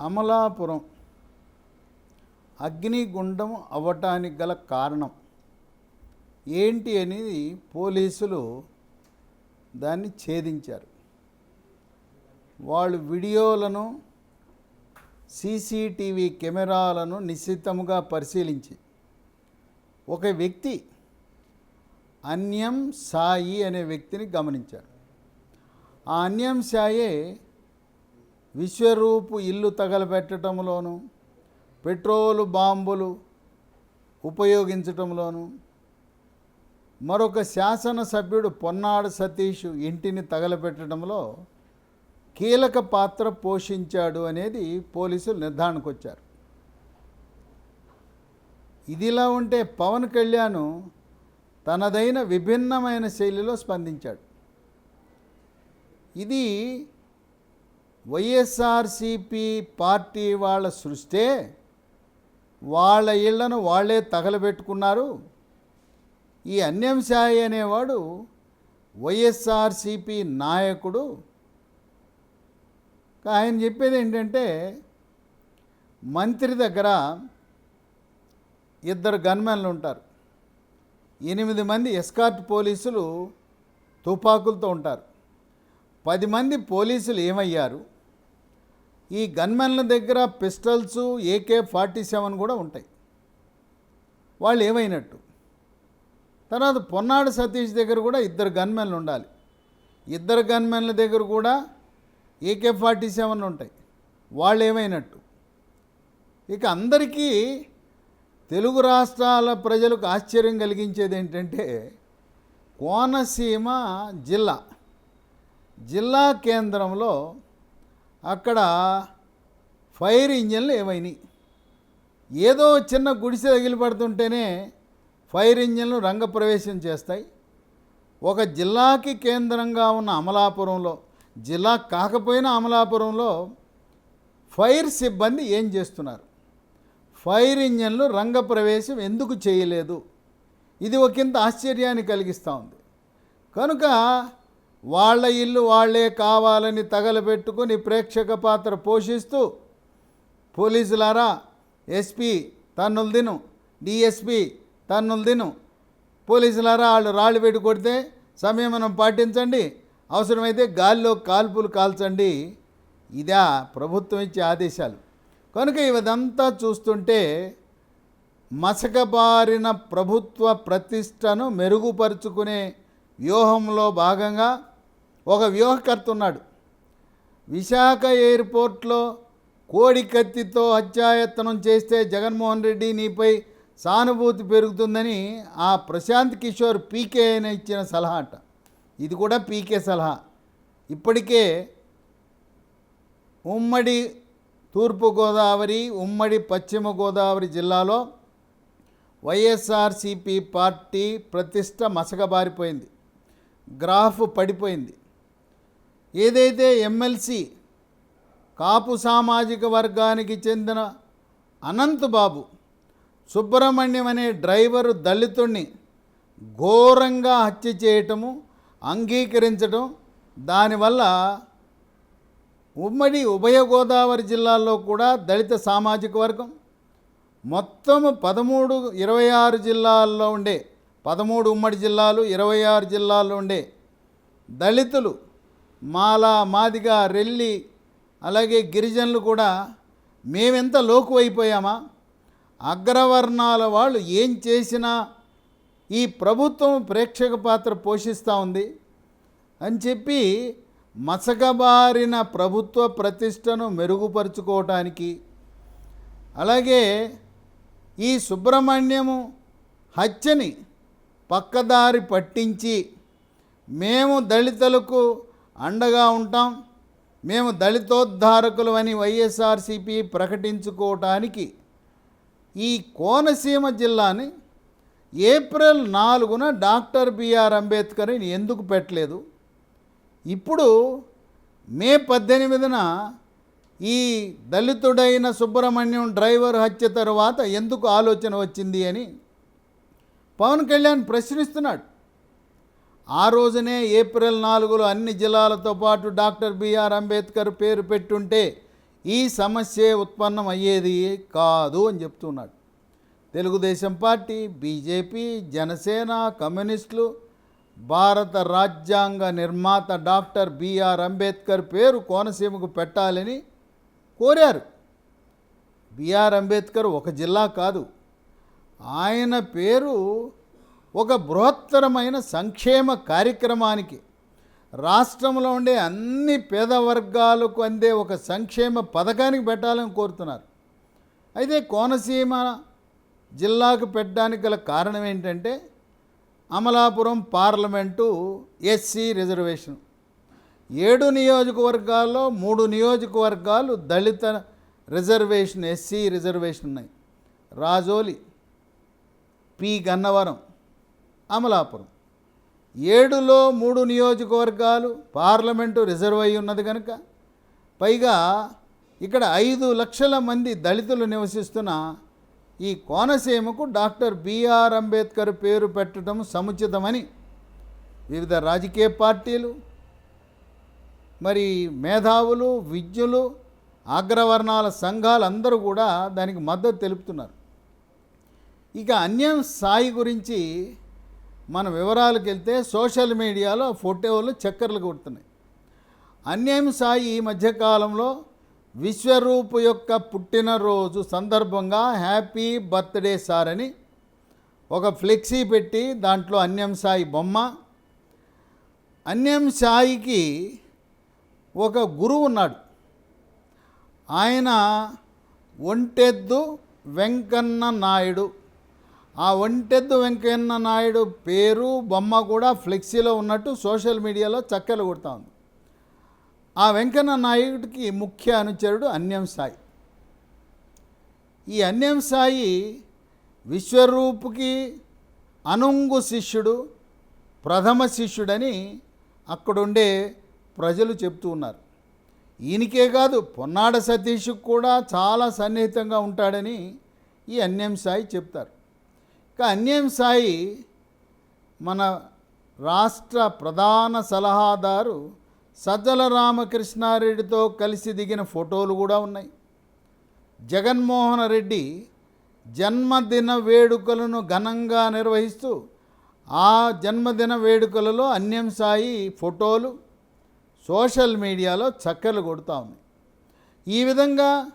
అమలాపురం. అగ్నిగుండం అవ్వటానికి గల కారణం ఏంటి అనేది పోలీసులు దాన్ని ఛేదించారు. వాళ్ళు వీడియోలను సీసీటీవీ కెమెరాలను నిశ్చితముగా పరిశీలించి ఒక వ్యక్తి అన్యం సాయి అనే వ్యక్తిని గమనించారు. ఆ అన్యం సాయే విశ్వరూపు ఇల్లు తగలబెట్టడంలోను పెట్రోలు బాంబులు ఉపయోగించటంలోను మరొక శాసనసభ్యుడు పొన్నాడు సతీష్ ఇంటిని తగలబెట్టడంలో కీలక పాత్ర పోషించాడు అనేది పోలీసులు నిర్ధారణకు వచ్చారు ఇదిలా ఉంటే పవన్ కళ్యాణ్ తనదైన విభిన్నమైన శైలిలో స్పందించాడు. ఇది వైఎస్ఆర్సిపి పార్టీ వాళ్ళ సృష్టే వాళ్ళ ఇళ్ళను వాళ్ళే తగలబెట్టుకున్నారు. ఈ అన్యంశాయి అనేవాడు వైఎస్ఆర్సిపి నాయకుడు. ఆయన చెప్పేది ఏంటంటే మంత్రి దగ్గర ఇద్దరు గన్మెన్లు ఉంటారు. ఎనిమిది మంది ఎస్కార్ట్ పోలీసులు తుపాకులతో ఉంటారు. పది మంది పోలీసులు ఏమయ్యారు? ఈ గన్మెన్ల దగ్గర పిస్టల్స్ ఏకే ఫార్టీ సెవెన్ కూడా ఉంటాయి. వాళ్ళు ఏమైనట్టు? తర్వాత పొన్నాడు సతీష్ దగ్గర కూడా ఇద్దరు గన్మెన్లు ఉండాలి. ఇద్దరు గన్మెన్ల దగ్గర కూడా ఏకే ఫార్టీ సెవెన్ ఉంటాయి. వాళ్ళు ఏమైనట్టు? ఇక అందరికీ తెలుగు రాష్ట్రాల ప్రజలకు ఆశ్చర్యం కలిగించేది ఏంటంటే కోనసీమ జిల్లా. జిల్లా కేంద్రంలో అక్కడ ఫైర్ ఇంజన్లు ఏమైనాయి ఏదో చిన్న గుడిసె తగిలిపడుతుంటేనే ఫైర్ ఇంజన్లు రంగప్రవేశం చేస్తాయి. ఒక జిల్లాకి కేంద్రంగా ఉన్న అమలాపురంలో జిల్లా కాకపోయినా అమలాపురంలో ఫైర్ సిబ్బంది ఏం చేస్తున్నారు? ఫైర్ ఇంజన్లు రంగప్రవేశం ఎందుకు చేయలేదు? ఇది ఒకంత ఆశ్చర్యాన్ని కలిగిస్తూ ఉంది. కనుక వాళ్ళ ఇల్లు వాళ్ళే కావాలని తగలబెట్టుకుని ప్రేక్షక పాత్ర పోషిస్తూ పోలీసులారా ఎస్పీ తన్నులు దిను డిఎస్పి తన్నులు దిను పోలీసులారా వాళ్ళు రాళ్ళు పెట్టి కొడితే సంయమనం పాటించండి. అవసరమైతే గాల్లో కాల్పులు కాల్చండి. ఇదా ప్రభుత్వం ఇచ్చే ఆదేశాలు. కనుక ఇదంతా చూస్తుంటే మసకబారిన ప్రభుత్వ ప్రతిష్టను మెరుగుపరుచుకునే వ్యూహంలో భాగంగా ఒక వ్యూహకర్త ఉన్నాడు. విశాఖ ఎయిర్పోర్ట్లో కోడి కత్తితో హత్యాయత్నం చేస్తే జగన్మోహన్ రెడ్డి నీపై సానుభూతి పెరుగుతుందని ఆ ప్రశాంత్ కిషోర్ పీకే అని ఇచ్చిన సలహా అట. ఇది కూడా పీకే సలహా. ఇప్పటికే ఉమ్మడి తూర్పుగోదావరి ఉమ్మడి పశ్చిమ గోదావరి జిల్లాలో వైఎస్ఆర్సిపి పార్టీ ప్రతిష్ట మసకబారిపోయింది. గ్రాఫ్ పడిపోయింది. ఏదైతే ఎమ్మెల్సీ కాపు సామాజిక వర్గానికి చెందిన అనంత్ బాబు సుబ్రహ్మణ్యం అనే డ్రైవరు దళితుణ్ణి ఘోరంగా హత్య చేయటము అంగీకరించడం దానివల్ల ఉమ్మడి ఉభయ గోదావరి జిల్లాల్లో కూడా దళిత సామాజిక వర్గం మొత్తం పదమూడు ఇరవై ఆరు జిల్లాల్లో ఉండే పదమూడు ఉమ్మడి జిల్లాలు ఇరవై ఆరు జిల్లాల్లో ఉండే దళితులు మాల మాదిగ రెల్లి అలాగే గిరిజనులు కూడా మేమెంత లోకు అయిపోయామా? అగ్రవర్ణాల వాళ్ళు ఏం చేసినా ఈ ప్రభుత్వం ప్రేక్షక పాత్ర పోషిస్తూ ఉంది అని చెప్పి మసకబారిన ప్రభుత్వ ప్రతిష్టను మెరుగుపరుచుకోవటానికి అలాగే ఈ సుబ్రహ్మణ్యము హత్యని పక్కదారి పట్టించి మేము దళితులకు అండగా ఉంటాం. మేము దళితోద్ధారకులు అని వైఎస్ఆర్సిపి ప్రకటించుకోవటానికి ఈ కోనసీమ జిల్లాని ఏప్రిల్ నాలుగున డాక్టర్ బిఆర్ అంబేద్కర్ని ఎందుకు పెట్టలేదు? ఇప్పుడు మే పద్దెనిమిదిన ఈ దళితుడైన సుబ్రహ్మణ్యం డ్రైవర్ హత్య తర్వాత ఎందుకు ఆలోచన వచ్చింది అని పవన్ కళ్యాణ్ ప్రశ్నిస్తున్నాడు. ఆ రోజునే ఏప్రిల్ నాలుగులో అన్ని జిల్లాలతో పాటు డాక్టర్ బిఆర్ అంబేద్కర్ పేరు పెట్టుంటే ఈ సమస్య ఉత్పన్నం అయ్యేది కాదు అని చెప్తున్నాడు. తెలుగుదేశం పార్టీ బీజేపీ జనసేన కమ్యూనిస్టులు భారత రాజ్యాంగ నిర్మాత డాక్టర్ బిఆర్ అంబేద్కర్ పేరు కోనసీమకు పెట్టాలని కోరారు. బిఆర్ అంబేద్కర్ ఒక జిల్లా కాదు. ఆయన పేరు ఒక బృహత్తరమైన సంక్షేమ కార్యక్రమానికి రాష్ట్రంలో ఉండే అన్ని పేద వర్గాలకు అందే ఒక సంక్షేమ పథకానికి పెట్టాలని కోరుతున్నారు. అయితే కోనసీమ జిల్లాకు పెట్టడానికి గల కారణం ఏంటంటే అమలాపురం పార్లమెంటు ఎస్సీ రిజర్వేషన్. ఏడు నియోజకవర్గాల్లో మూడు నియోజకవర్గాలు దళిత రిజర్వేషన్ ఎస్సీ రిజర్వేషన్ ఉన్నాయి. రాజోలి పి. గన్నవరం అమలాపురం. ఏడులో మూడు నియోజకవర్గాలు పార్లమెంటు రిజర్వ్ అయి ఉన్నది కనుక పైగా ఇక్కడ ఐదు లక్షల మంది దళితులు నివసిస్తున్న ఈ కోనసీమకు డాక్టర్ బిఆర్ అంబేద్కర్ పేరు పెట్టడం సముచితమని వివిధ రాజకీయ పార్టీలు మరి మేధావులు విద్యులు అగ్రవర్ణాల సంఘాలు అందరూ కూడా దానికి మద్దతు తెలుపుతున్నారు. ఇక అన్యం సాయి గురించి మన వివరాలకు వెళ్తే సోషల్ మీడియాలో ఫోటోలు చక్కర్లు కొడుతున్నాయి. అన్యం సాయి ఈ మధ్యకాలంలో విశ్వరూపు యొక్క పుట్టినరోజు సందర్భంగా హ్యాపీ బర్త్డే సార్ అని ఒక ఫ్లెక్సీ పెట్టి దాంట్లో అన్యం సాయి బొమ్మ అన్యం సాయికి ఒక గురువు ఉన్నాడు. ఆయన ఒంటెద్దు వెంకన్న నాయుడు ఆ ఒంటెద్దు వెంకయ్య నాయుడు పేరు బొమ్మ కూడా ఫ్లెక్సీలో ఉన్నట్టు సోషల్ మీడియాలో చక్కెలు కొడుతూ ఉంది. ఆ వెంకన్న నాయుడికి ముఖ్య అనుచరుడు అన్యం సాయి. ఈ అన్యం సాయి విశ్వరూపుకి అనుంగు శిష్యుడు ప్రథమ శిష్యుడని అక్కడుండే ప్రజలు చెప్తూ ఉన్నారు. ఈయనకే కాదు పొన్నాడ సతీష్కి కూడా చాలా సన్నిహితంగా ఉంటాడని ఈ అన్యం సాయి చెప్తారు. అన్యం సాయి మన రాష్ట్ర ప్రధాన సలహాదారు సజ్జల రామకృష్ణారెడ్డితో కలిసి దిగిన ఫోటోలు కూడా ఉన్నాయి. జగన్మోహన్ రెడ్డి జన్మదిన వేడుకలను ఘనంగా నిర్వహిస్తూ ఆ జన్మదిన వేడుకలలో అన్యం సాయి ఫోటోలు సోషల్ మీడియాలో చక్కర్లు కొడుతూ ఉన్నాయి. ఈ విధంగా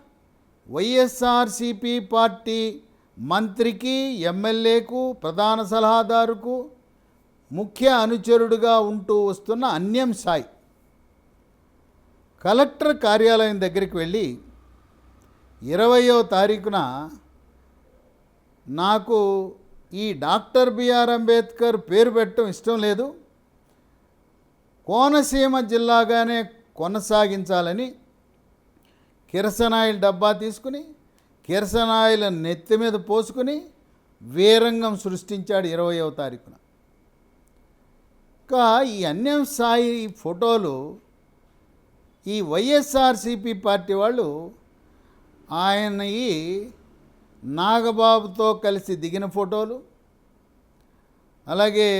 వైఎస్ఆర్సిపి పార్టీ మంత్రికి ఎమ్మెల్యేకు ప్రధాన సలహాదారుకు ముఖ్య అనుచరుడుగా ఉంటూ వస్తున్న అన్యం సాయి. కలెక్టర్ కార్యాలయం దగ్గరికి వెళ్ళి ఇరవయో తారీఖున నాకు ఈ డాక్టర్ బిఆర్ అంబేద్కర్ పేరు పెట్టడం ఇష్టం లేదు. కోనసీమ జిల్లాగానే కొనసాగించాలని కిరసనాయిల్ డబ్బా తీసుకుని కిరసనాయిల నెత్తి మీద పోసుకుని వీరంగం సృష్టించాడు ఇరవయవ తారీఖున. ఇంకా ఈ అన్యం సాయి ఫోటోలు ఈ వైఎస్ఆర్సిపి పార్టీ వాళ్ళు ఆయన ఈ నాగబాబుతో కలిసి దిగిన ఫోటోలు అలాగే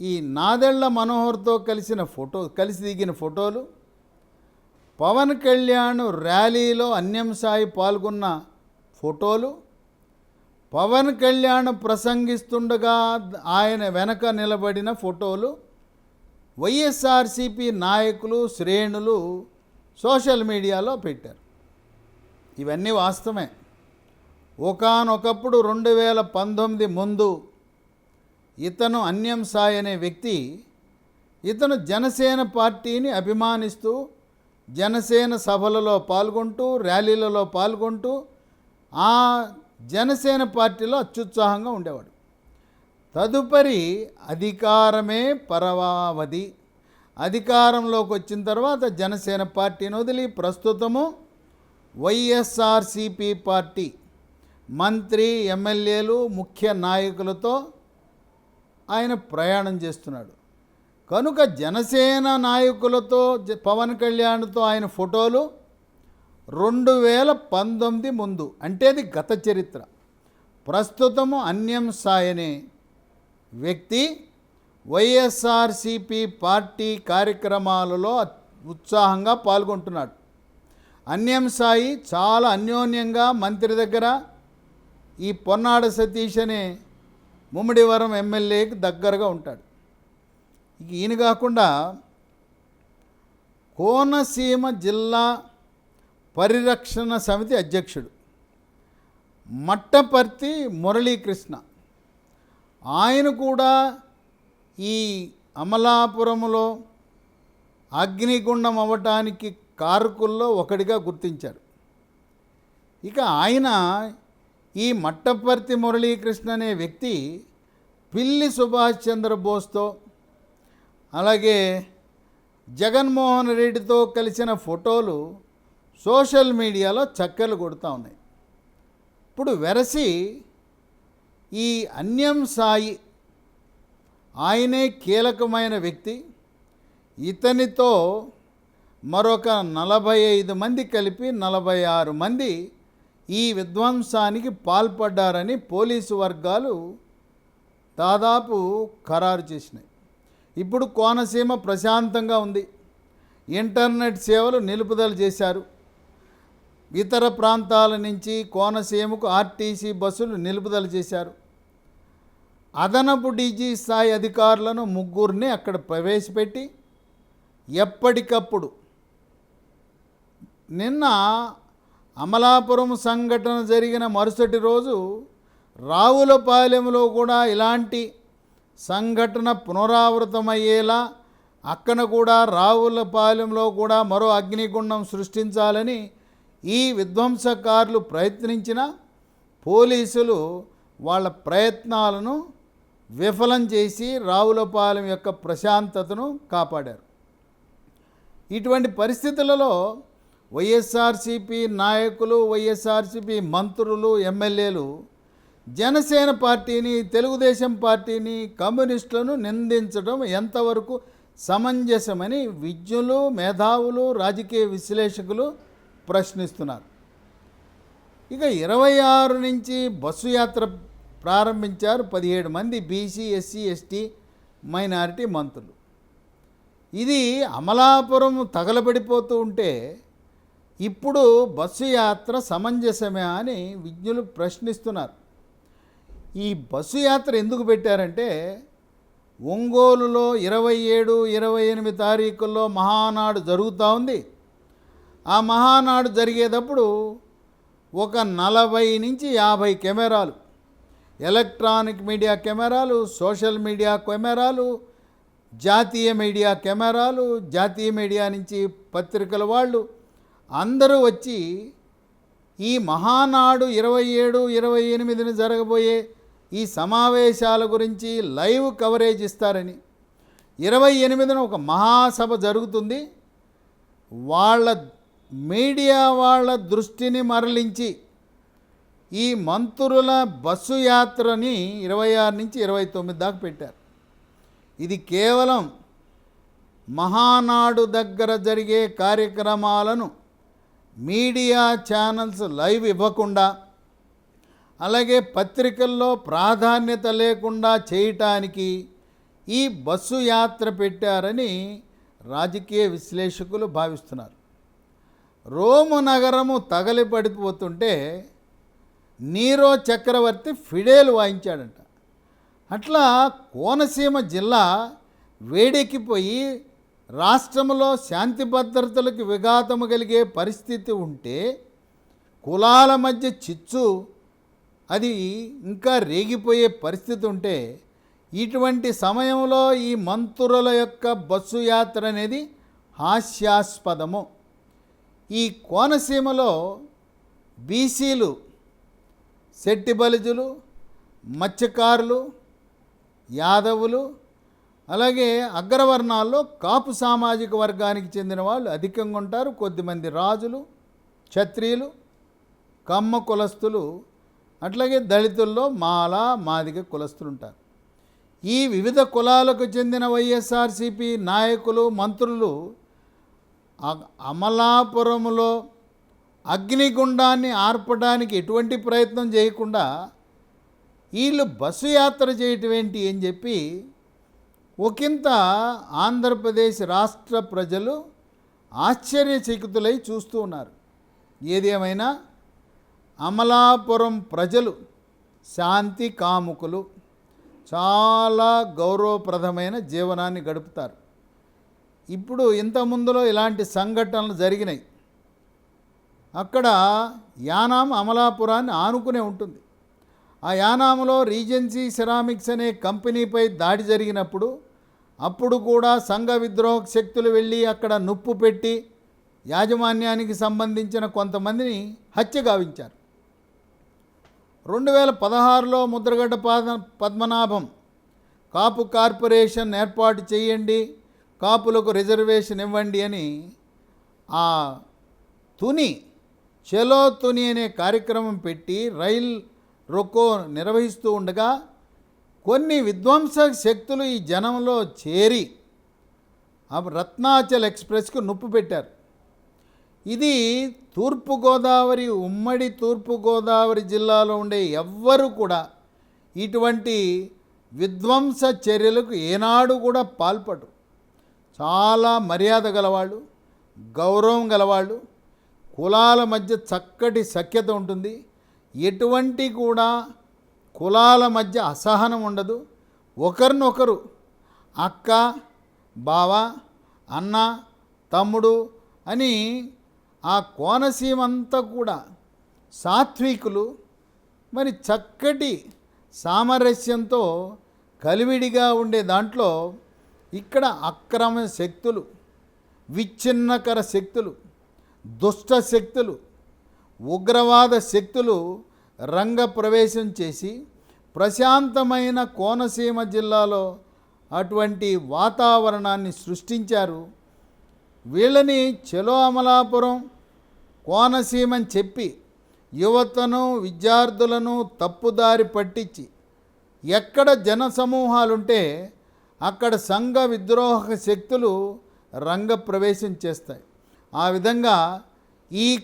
ఈ నాదెళ్ళ మనోహర్తో కలిసిన ఫోటో కలిసి దిగిన ఫోటోలు పవన్ కళ్యాణ్ ర్యాలీలో అన్యం సాయి పాల్గొన్న ఫోటోలు పవన్ కళ్యాణ్ ప్రసంగిస్తుండగా ఆయన వెనక నిలబడిన ఫోటోలు వైఎస్ఆర్సిపి నాయకులు శ్రేణులు సోషల్ మీడియాలో పెట్టారు. ఇవన్నీ వాస్తవమే. ఒకానొకప్పుడు రెండు వేల పంతొమ్మిది ముందు ఇతను అన్యం సాయి అనే వ్యక్తి ఇతను జనసేన పార్టీని అభిమానిస్తూ జనసేన సభలలో పాల్గొంటూ ర్యాలీలలో పాల్గొంటూ ఆ జనసేన పార్టీలో అత్యుత్సాహంగా ఉండేవాడు. తదుపరి అధికారమే పరమావధి. అధికారంలోకి వచ్చిన తర్వాత జనసేన పార్టీని వదిలి ప్రస్తుతము వైఎస్ఆర్సిపి పార్టీ మంత్రి ఎమ్మెల్యేలు ముఖ్య నాయకులతో ఆయన ప్రయాణం చేస్తున్నాడు. కనుక జనసేన నాయకులతో పవన్ కళ్యాణ్తో ఆయన ఫోటోలు రెండు వేల పంతొమ్మిది ముందు. అంటే అది గత చరిత్ర. ప్రస్తుతము అన్యం సాయి అనే వ్యక్తి వైఎస్ఆర్సిపి పార్టీ కార్యక్రమాలలో ఉత్సాహంగా పాల్గొంటున్నాడు. అన్యం సాయి చాలా అన్యోన్యంగా మంత్రి దగ్గర ఈ పొన్నాడ సతీష్ అనే ముమ్మిడివరం ఎమ్మెల్యేకి దగ్గరగా ఉంటాడు. ఇక ఈయన కాకుండా కోనసీమ జిల్లా పరిరక్షణ సమితి అధ్యక్షుడు మట్టపర్తి మురళీకృష్ణ. ఆయన కూడా ఈ అమలాపురంలో అగ్నిగుండం అవ్వటానికి కారకుల్లో ఒకటిగా గుర్తించారు. ఇక ఆయన ఈ మట్టపర్తి మురళీకృష్ణ అనే వ్యక్తి పిల్లి సుభాష్ చంద్రబోస్తో అలాగే జగన్మోహన్ రెడ్డితో కలిసిన ఫోటోలు సోషల్ మీడియాలో చక్కర్లు కొడుతూ ఉన్నాయి. ఇప్పుడు వెరసి ఈ అన్యం సాయి ఆయనే కీలకమైన వ్యక్తి. ఇతనితో మరొక నలభై ఐదు మంది కలిపి నలభై ఆరు మంది ఈ విధ్వంసానికి పాల్పడ్డారని పోలీసు వర్గాలు దాదాపు ఖరారు చేసినాయి. ఇప్పుడు కోనసీమ ప్రశాంతంగా ఉంది. ఇంటర్నెట్ సేవలు నిలుపుదల చేశారు. ఇతర ప్రాంతాల నుంచి కోనసీమకు ఆర్టీసీ బస్సులు నిలుపుదల చేశారు. అదనపు డీజీ స్థాయి అధికారులను ముగ్గురిని అక్కడ ప్రవేశపెట్టి ఎప్పటికప్పుడు నిన్న అమలాపురం సంఘటన జరిగిన మరుసటి రోజు రావులపాలెంలో కూడా ఇలాంటి సంఘటన పునరావృతమయ్యేలా అక్కడ కూడా రావులపాలెంలో కూడా మరో అగ్నిగుండం సృష్టించాలని ఈ విధ్వంసకారులు ప్రయత్నించిన పోలీసులు వాళ్ళ ప్రయత్నాలను విఫలం చేసి రావులపాలెం యొక్క ప్రశాంతతను కాపాడారు. ఇటువంటి పరిస్థితులలో వైఎస్ఆర్సిపి నాయకులు వైఎస్ఆర్సిపి మంత్రులు ఎమ్మెల్యేలు జనసేన పార్టీని తెలుగుదేశం పార్టీని కమ్యూనిస్టులను నిందించడం ఎంతవరకు సమంజసమని విజ్ఞులు మేధావులు రాజకీయ విశ్లేషకులు ప్రశ్నిస్తున్నారు. ఇక ఇరవై ఆరు నుంచి బస్సు యాత్ర ప్రారంభించారు పదిహేడు మంది బీసీ ఎస్సీ ఎస్టీ మైనారిటీ మంత్రులు. ఇది అమలాపురం తగలబడిపోతూ ఉంటే ఇప్పుడు బస్సు యాత్ర సమంజసమే అని విజ్ఞులు ప్రశ్నిస్తున్నారు. ఈ బస్సు యాత్ర ఎందుకు పెట్టారంటే ఒంగోలులో ఇరవై ఏడు ఇరవై ఎనిమిది తారీఖుల్లో మహానాడు జరుగుతూ ఉంది. ఆ మహానాడు జరిగేటప్పుడు ఒక నలభై నుంచి యాభై కెమెరాలు ఎలక్ట్రానిక్ మీడియా కెమెరాలు సోషల్ మీడియా కెమెరాలు జాతీయ మీడియా కెమెరాలు జాతీయ మీడియా నుంచి పత్రికల వాళ్ళు అందరూ వచ్చి ఈ మహానాడు ఇరవై ఏడు ఇరవై ఎనిమిదిని జరగబోయే ఈ సమావేశాల గురించి లైవ్ కవరేజ్ ఇస్తారని. ఇరవై ఎనిమిదిన ఒక మహాసభ జరుగుతుంది. వాళ్ళ మీడియా వాళ్ళ దృష్టిని మరలించి ఈ మంత్రుల బస్సు యాత్రని ఇరవై ఆరు నుంచి ఇరవై తొమ్మిది దాకా పెట్టారు. ఇది కేవలం మహానాడు దగ్గర జరిగే కార్యక్రమాలను మీడియా ఛానల్స్ లైవ్ ఇవ్వకుండా అలాగే పత్రికల్లో ప్రాధాన్యత లేకుండా చేయటానికి ఈ బస్సు యాత్ర పెట్టారని రాజకీయ విశ్లేషకులు భావిస్తున్నారు. రోము నగరము తగలి పడిపోతుంటే నీరో చక్రవర్తి ఫిడేలు వాయించాడంట. అట్లా కోనసీమ జిల్లా వేడెక్కిపోయి రాష్ట్రంలో శాంతి భద్రతలకు విఘాతము కలిగే పరిస్థితి ఉంటే కులాల మధ్య చిచ్చు అది ఇంకా రేగిపోయే పరిస్థితి ఉంటే ఇటువంటి సమయంలో ఈ మంత్రుల యొక్క బస్సు యాత్ర అనేది హాస్యాస్పదము. ఈ కోనసీమలో బీసీలు శెట్టి బలిజులు మత్స్యకారులు యాదవులు అలాగే అగ్రవర్ణాల్లో కాపు సామాజిక వర్గానికి చెందిన వాళ్ళు అధికంగా ఉంటారు. కొద్దిమంది రాజులు క్షత్రియులు కమ్మ కులస్తులు అట్లాగే దళితుల్లో మాల మాదిగ కులస్తులు ఉంటారు ఈ వివిధ కులాలకు చెందిన వైఎస్ఆర్సిపి నాయకులు మంత్రులు అ- అమలాపురంలో అగ్నిగుండాన్ని ఆర్పడానికి ఎటువంటి ప్రయత్నం చేయకుండా వీళ్ళు బస్సు యాత్ర చేయటం ఏంటి అని చెప్పి ఒకంత ఆంధ్రప్రదేశ్ రాష్ట్ర ప్రజలు ఆశ్చర్యచకితులై చూస్తూ ఉన్నారు. ఏదేమైనా అమలాపురం ప్రజలు శాంతి కాముకులు చాలా గౌరవప్రదమైన జీవనాన్ని గడుపుతారు. ఇప్పుడు ఇంత ముందులో ఇలాంటి సంఘటనలు జరిగినాయి. అక్కడ యానాం అమలాపురాన్ని ఆనుకునే ఉంటుంది. ఆ యానాంలో రీజెన్సీ సెరామిక్స్ అనే కంపెనీపై దాడి జరిగినప్పుడు అప్పుడు కూడా సంఘ విద్రోహ శక్తులు వెళ్ళి అక్కడ నొప్పు పెట్టి యాజమాన్యానికి సంబంధించిన కొంతమందిని హత్య గావించారు. రెండు వేల పదహారులో ముద్రగడ్డ పాద పద్మనాభం. కాపు కార్పొరేషన్ ఏర్పాటు చేయండి కాపులకు రిజర్వేషన్ ఇవ్వండి అని ఆ తుని చెలో తుని అనే కార్యక్రమం పెట్టి రైల్ రొక్కో నిర్వహిస్తూ ఉండగా కొన్ని విధ్వంస శక్తులు ఈ జనంలో చేరి ఆ రత్నాచల్ ఎక్స్ప్రెస్కు నొప్పు పెట్టారు. ఇది తూర్పుగోదావరి ఉమ్మడి తూర్పుగోదావరి జిల్లాలో ఉండే ఎవ్వరు కూడా ఇటువంటి విధ్వంస చర్యలకు ఏనాడు కూడా పాల్పడు చాలా మర్యాద గలవాళ్ళు గౌరవం గలవాళ్ళు కులాల మధ్య చక్కటి సఖ్యత ఉంటుంది. ఎటువంటి కూడా కులాల మధ్య అసహనం ఉండదు. ఒకరినొకరు అక్క బావ అన్న తమ్ముడు అని ఆ కోనసీమ అంతా కూడా సాత్వికులు మరి చక్కటి సామరస్యంతో కలివిడిగా ఉండే దాంట్లో ఇక్కడ అక్రమ శక్తులు విచ్ఛిన్నకర శక్తులు దుష్ట శక్తులు ఉగ్రవాద శక్తులు రంగ ప్రవేశం చేసి ప్రశాంతమైన కోనసీమ జిల్లాలో అటువంటి వాతావరణాన్ని సృష్టించారు. వీళ్ళని చెలో అమలాపురం కోనసీమని చెప్పి యువతను విద్యార్థులను తప్పుదారి పట్టించి ఎక్కడ జనసమూహాలుంటే అక్కడ సంఘ విద్రోహక శక్తులు రంగ ప్రవేశం చేస్తాయి. ఆ విధంగా ఈ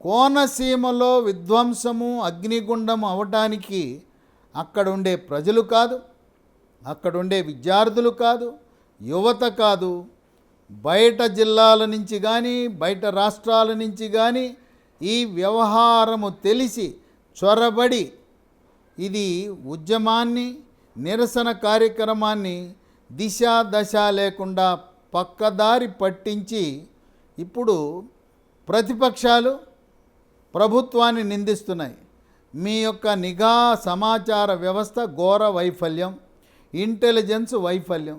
కోనసీమలో విధ్వంసము అగ్నిగుండం అవటానికి అక్కడ ఉండే ప్రజలు కాదు అక్కడ ఉండే విద్యార్థులు కాదు యువత కాదు బయట జిల్లాల నుంచి కానీ బయట రాష్ట్రాల నుంచి కానీ ఈ వ్యవహారము తెలిసి చొరబడి ఇది ఉద్యమాన్ని నిరసన కార్యక్రమాన్ని దిశ దశ లేకుండా పక్కదారి పట్టించి ఇప్పుడు ప్రతిపక్షాలు ప్రభుత్వాన్ని నిందిస్తున్నాయి. మీ యొక్క నిఘా సమాచార వ్యవస్థ ఘోర వైఫల్యం ఇంటెలిజెన్స్ వైఫల్యం.